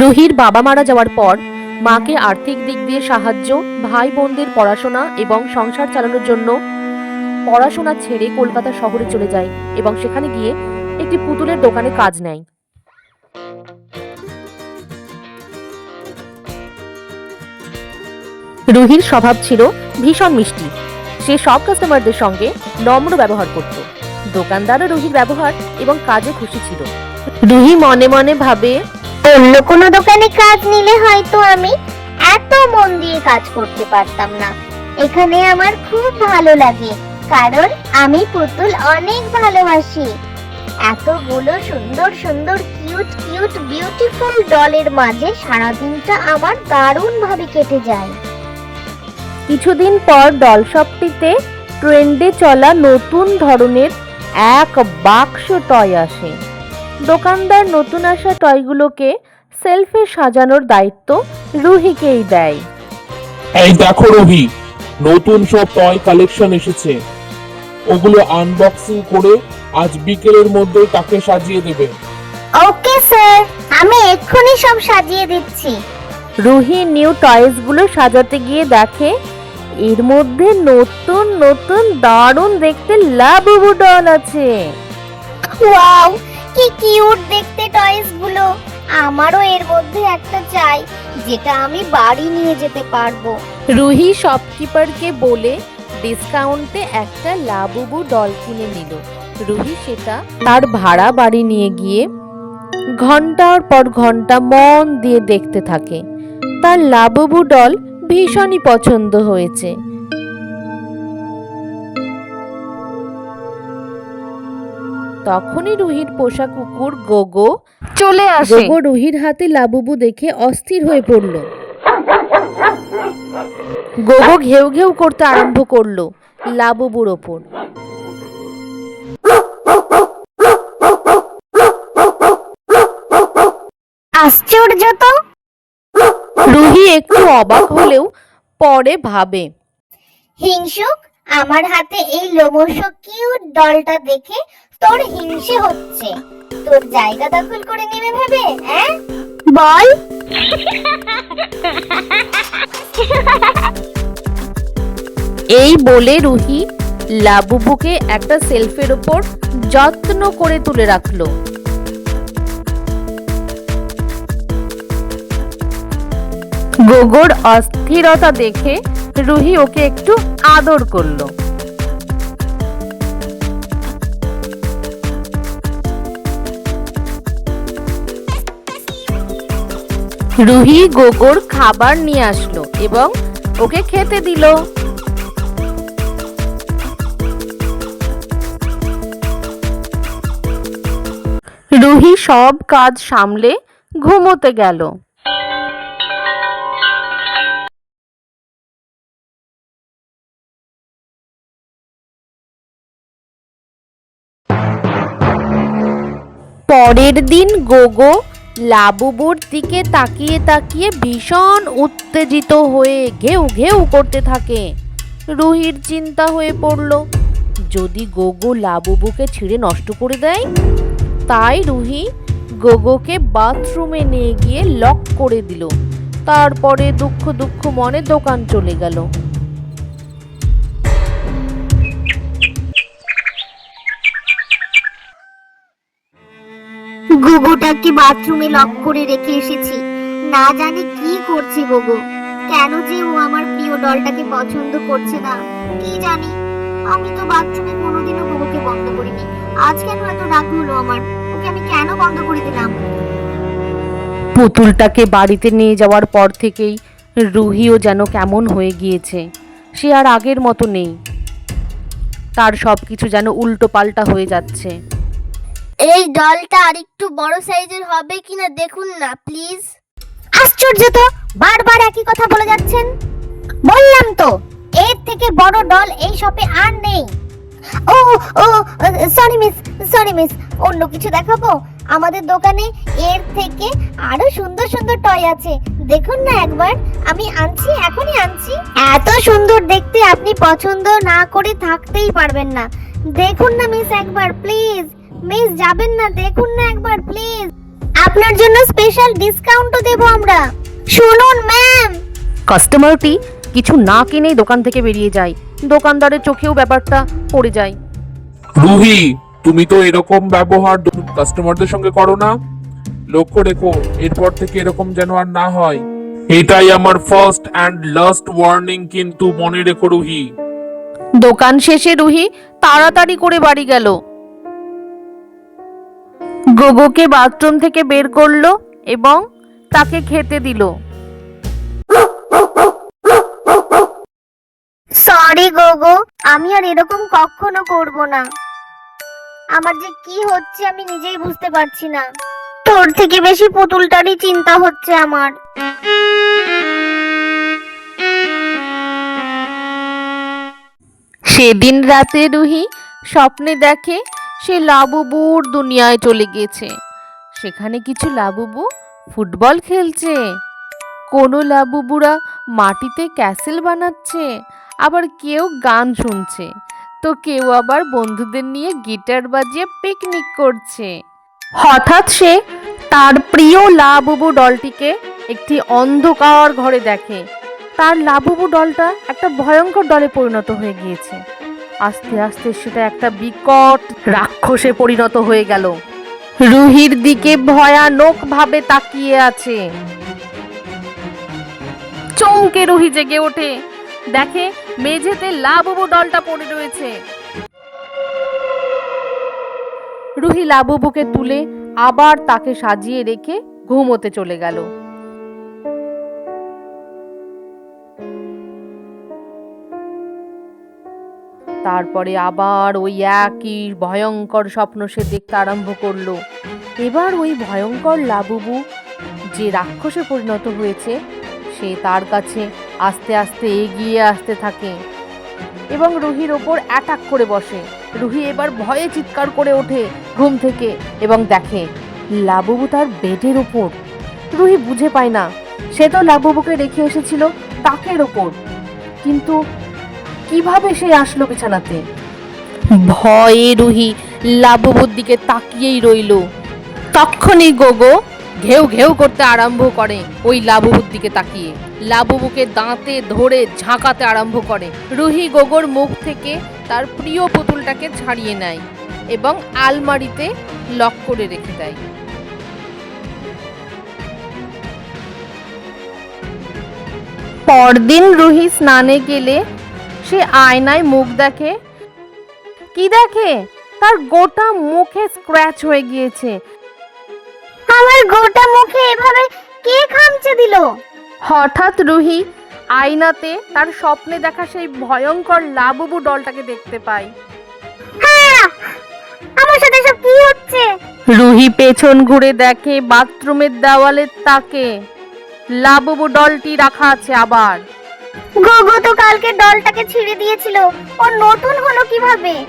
রুহির বাবা মারা যাওয়ার পর, মাকে আর্থিক দিক দিয়ে সাহায্য ভাই বোনদের পড়াশোনা এবং সংসার চালানোর জন্য পড়াশোনা ছেড়ে কলকাতা শহরে চলে যায় এবং সেখানে গিয়ে একটি পুতুলের দোকানে কাজ নেয়। রুহির স্বভাব ছিল ভীষণ মিষ্টি। সে সব কাস্টমারদের সঙ্গে নম্র ব্যবহার করত। দোকানদারও রুহির ব্যবহার এবং কাজে খুশি ছিল। রুহি মনে মনে ভাবে অন্য কোনো দোকানে কাজ নিলে হয়তো আমি এত মন দিয়ে কাজ করতে পারতাম না। এখানে আমার খুব ভালো লাগে, কারণ আমি পুতুল অনেক ভালোবাসি। এতগুলো সুন্দর সুন্দর কিউট কিউট বিউটিফুল ডলের মাঝে সারাদিনটা আমার দারুণ ভাবে কেটে যায়। কিছুদিন পর ডল শপটিতে ট্রেন্ডে চলা নতুন ধরনের এক বাক্স টয় আসে। দোকানদার নতুন আসা টয়গুলোকে সেলফে সাজানোর দায়িত্ব রুহিকেই দেয়। এই দেখো রবি নতুন সব টয় কালেকশন এসেছে। ওগুলো আনবক্সিং করে আজ বিকেলের মধ্যে তাকে সাজিয়ে দেবে। ওকে স্যার আমি এক্ষুনি সব সাজিয়ে দিচ্ছি। রুহি নিউ টয়েসগুলো সাজাতে গিয়ে দেখে এর মধ্যে নতুন নতুন দারুণ দেখতে লাবুবু ডল আছে। ওয়াও কি কিউট দেখতে টয়েসগুলো। আমারও এর মধ্যে একটা চাই, যেটা আমি বাড়ি নিয়ে যেতে পারব। রুহি শপকিপারকে বলে ডিসকাউন্টে একটা লাবুবু ডল কিনে নিল। রুহি সেটা তার ভাড়া বাড়ি নিয়ে গিয়ে ঘণ্টার পর ঘণ্টা মন দিয়ে দেখতে থাকে। তার লাবুবু ডল ভীষণই পছন্দ হয়েছে। তখনই রুহির পোষা কুকুর গোগো চলে আসে। গোগো রুহির হাতে লাবুবু দেখে অস্থির হয়ে পড়ল। গোগো ঘেউ ঘেউ করতে আরম্ভ করল লাবুবুর ওপর। আশ্চর্য তো। রুহি একটু অবাক হলেও পরে ভাবে। হিংসুক আমার হাতে এই লোমশ কিউট ডলটা দেখে তোর হিংসে হচ্ছে। তোর জায়গা দখল করে নেবে ভেবে হ্যাঁ বল। এই বলে রুহি লাবুবুকে একটা সেলফের ওপর যত্ন করে তুলে রাখল। গোগোর অস্থিরতা দেখে রুহি ওকে একটু আদর করল। রুহি গোগোর খাবার নিয়ে আসলো এবং ওকে খেতে দিল। রুহি সব কাজ সামলে ঘুমোতে গেল। পরের দিন গোগো লাবুবুর দিকে তাকিয়ে তাকিয়ে ভীষণ উত্তেজিত হয়ে ঘেউ ঘেউ করতে থাকে। রুহির চিন্তা হয়ে পড়ল, যদি গোগো লাবুবুকে ছিঁড়ে নষ্ট করে দেয়? তাই রুহি গোগোকে বাথরুমে নিয়ে গিয়ে লক করে দিল। তারপরে দুঃখ দুঃখ মনে দোকান চলে গেল। গুগুটাকে বাথরুমে লক করে রেখে এসেছি। না জানি কি করছে গুগু কেন যে ও আমার প্রিয় ডলটাকে পছন্দ করছে না, কি জানি। আমি তো বাথরুমে কোনোদিনও গুগুকে বন্ধ করিনি। আজ কেন এত রাগ হলো আমার? ওকে আমি কেন বন্ধ করে দিলাম? পুতুলটাকে বাড়িতে নিয়ে যাওয়ার পর থেকেই রুহিও যেন কেমন হয়ে গিয়েছে। সে আর আগের মতো নেই। তার সব কিছু যেন উল্টো পাল্টা হয়ে যাচ্ছে। এই ডলটা আরেকটু বড় সাইজের হবে কিনা দেখুন না প্লিজ আশ্চর্য তো, বারবার একই কথা বলে যাচ্ছেন? বললাম তো, এর থেকে বড় ডল এই শপে আর নেই। ও ও সরি মিস সরি মিস অন্য কিছু দেখাবো? আমাদের দোকানে এর থেকে আরও সুন্দর সুন্দর টয় আছে। দেখুন না একবার, আমি আনছি, এখনই আনছি। এত সুন্দর দেখতে আপনি পছন্দ না করে থাকতেই পারবেন না। দেখুন না মিস একবার প্লিজ মিস যাবেন না দেখুন না একবার প্লিজ। আপনার জন্য স্পেশাল ডিসকাউন্টও দেব আমরা। শুনুন ম্যাম কাস্টমারটি কিছু না কিনেই দোকান থেকে বেরিয়ে যায়। দোকানদারের চোখেও ব্যাপারটা পড়ে যায়। রুহি তুমি তো এরকম ব্যবহার কাস্টমারদের সঙ্গে করো না। লক্ষ্য রেখো এরপর থেকে এরকম যেন আর না হয়। এটাই আমার ফার্স্ট অ্যান্ড লাস্ট ওয়ার্নিং কিন্তু মনে রেখো রুহি। দোকান শেষে রুহি তাড়াতাড়ি করে বাড়ি গেল। গোগোকে বাথরুম থেকে বের করল এবং তাকে খেতে দিল। সরি গোগো আমি আর এরকম কখনো করব না। আমার যে কি হচ্ছে আমি নিজেই বুঝতে পারছি না। তোর থেকে বেশি পুতুলটারই চিন্তা হচ্ছে আমার। সেদিন রাতে রুহি স্বপ্নে দেখে সে লাবুবুর দুনিয়ায় চলে গেছে সেখানে কিছু লাবুবু ফুটবল খেলছে। কোনো লাবুবুরা মাটিতে ক্যাসেল বানাচ্ছে, আবার কেউ গান শুনছে। তো কেউ আবার বন্ধুদের নিয়ে গিটার বাজিয়ে পিকনিক করছে। হঠাৎ সে তার প্রিয় লাবুবু ডলটিকে একটি অন্ধকার ঘরে দেখে। তার লাবুবু ডলটা একটা ভয়ঙ্কর দলে পরিণত হয়ে গিয়েছে। আস্তে আস্তে সেটা একটা বিকট রাক্ষসে পরিণত হয়ে গেল। রুহির দিকে ভয়ানক ভাবে তাকিয়ে আছে। চমকে রুহি জেগে ওঠে। দেখে মেঝেতে লাবুবু ডলটা পড়ে রয়েছে। রুহি লাবুবুকে তুলে আবার তাকে সাজিয়ে রেখে ঘুমোতে চলে গেল। তারপরে আবার ওই একই ভয়ঙ্কর স্বপ্ন সে দেখতে আরম্ভ করল। এবার ওই ভয়ঙ্কর লাবুবু যে রাক্ষসে পরিণত হয়েছে, সে তার কাছে আস্তে আস্তে এগিয়ে আসতে থাকে এবং রুহির ওপর অ্যাটাক করে বসে। রুহি এবার ভয়ে চিৎকার করে ওঠে ঘুম থেকে এবং দেখে লাবুবু তার বেডের ওপর। রুহি বুঝে পায় না, সে তো লাবুবুকে রেখে এসেছিল তাকের ওপর। কিন্তু কীভাবে সে আসলো বিছানাতে? ভয়ে রুহি লাবুবুর দিকে তাকিয়েই রইল। তখনই গোগো ঘেউ ঘেউ করতে আরম্ভ করে ওই লাবুবুর দিকে তাকিয়ে। লাবুবুকে দাঁতে ধরে ঝাঁকাতে আরম্ভ করে। রুহি গোগোর মুখ থেকে তার প্রিয় পুতুলটাকে ছাড়িয়ে নেয় এবং আলমারিতে লক করে রেখে দেয়। পরদিন রুহি স্নানে গেলে সে আয়নায় মুখ দেখে। কি দেখে? তার গোটা মুখে স্ক্র্যাচ হয়ে গিয়েছে। আমার গোটা মুখে এভাবে কে খামচে দিল? হঠাৎ রুহি আয়নাতে তার স্বপ্নে দেখা সেই ভয়ঙ্কর লাবুবু ডলটাকে দেখতে পায়। হ্যাঁ আমার সাথে সব কি হচ্ছে? রুহি পেছন ঘুরে দেখে বাথরুমের দেওয়ালে তাকে। লাবুবু ডলটি রাখা আছে আবার। গোগো তো কালকে ডলটাকে ছিঁড়ে দিয়েছিল। ও নতুন হলো কীভাবে?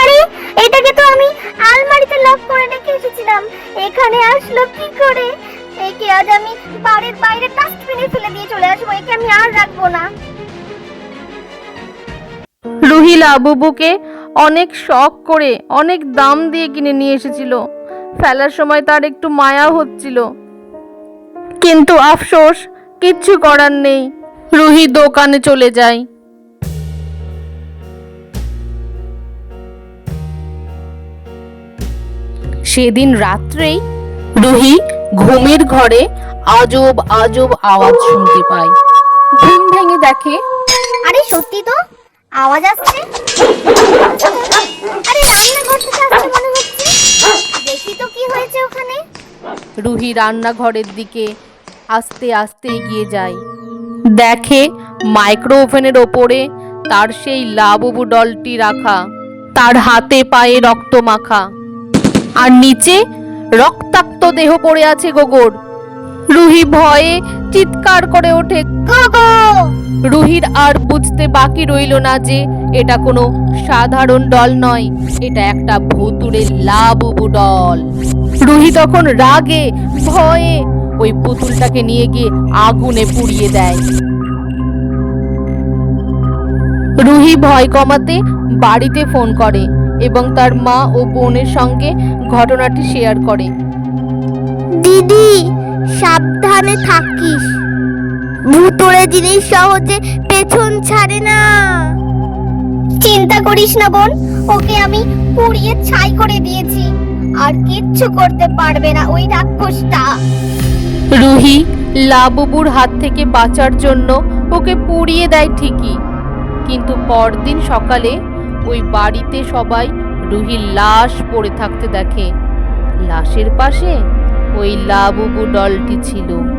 আরে, এটাকে তো আমি আলমারিতে লক করে রেখে এসেছিলাম। এখানে আসলো কি করে? একে আজ আমি বাড়ির বাইরে ডাস্টবিনে ফেলে দিয়ে চলে আসব। একে আমি আর রাখব না। রুহি লাবুবুকে অনেক শখ করে, অনেক দাম দিয়ে কিনে নিয়ে এসেছিল। ফেলার সময় তার একটু মায়া হচ্ছিল। কিন্তু আফসোস, কিচ্ছু করার নেই। রুহি দোকানে চলে যায়। সেদিন রাত্রেই রুহি ঘুমের ঘরে আজব আজব আওয়াজ শুনতে পায়। ঘুম ভেঙে দেখে আরে সত্যি তো আওয়াজ আসছে? আরে রান্নাঘর থেকে আসছে মনে হচ্ছে। দেখি তো কি হয়েছে ওখানে। রুহি রান্নাঘরের দিকে আস্তে আস্তে এগিয়ে যায়। দেখে মাইক্রো ওভেনের ওপরে তার সেই লাবুবু ডলটি রাখা, তার হাতে পায়ে রক্ত মাখা। আর নিচে রক্তাক্ত দেহ পড়ে আছে গোগোর। রুহি ভয়ে চিৎকার করে ওঠে রুহির আর বুঝতে বাকি রইল না যে এটা কোনো সাধারণ ডল নয়, এটা একটা ভুতুড়ের লাবুবু ডল। রুহি তখন রাগে, ভয়ে ওই পুতুলটাকে নিয়ে গিয়ে আগুনে পুড়িয়ে দেয়। রুহি ভয় কমাতে বাড়িতে ফোন করে এবং তার মা ও বোনের সঙ্গে ঘটনাটি শেয়ার করে। দিদি সাবধানে থাকিস। ভুতুড়ে জিনিস সহজে পেছন ছাড়ে না। চিন্তা করিস না বোন। ওকে আমি পুড়িয়ে ছাই করে দিয়েছি। আর কিচ্ছু করতে পারবে না ওই রাক্ষসটা। রুহি লাবুবুর হাত থেকে বাঁচার জন্য ওকে পুড়িয়ে দেয় ঠিকই। কিন্তু পরদিন সকালে ওই বাড়িতে সবাই রুহির লাশ পড়ে থাকতে দেখে। লাশের পাশে ওই লাবুবু ডলটি ছিল।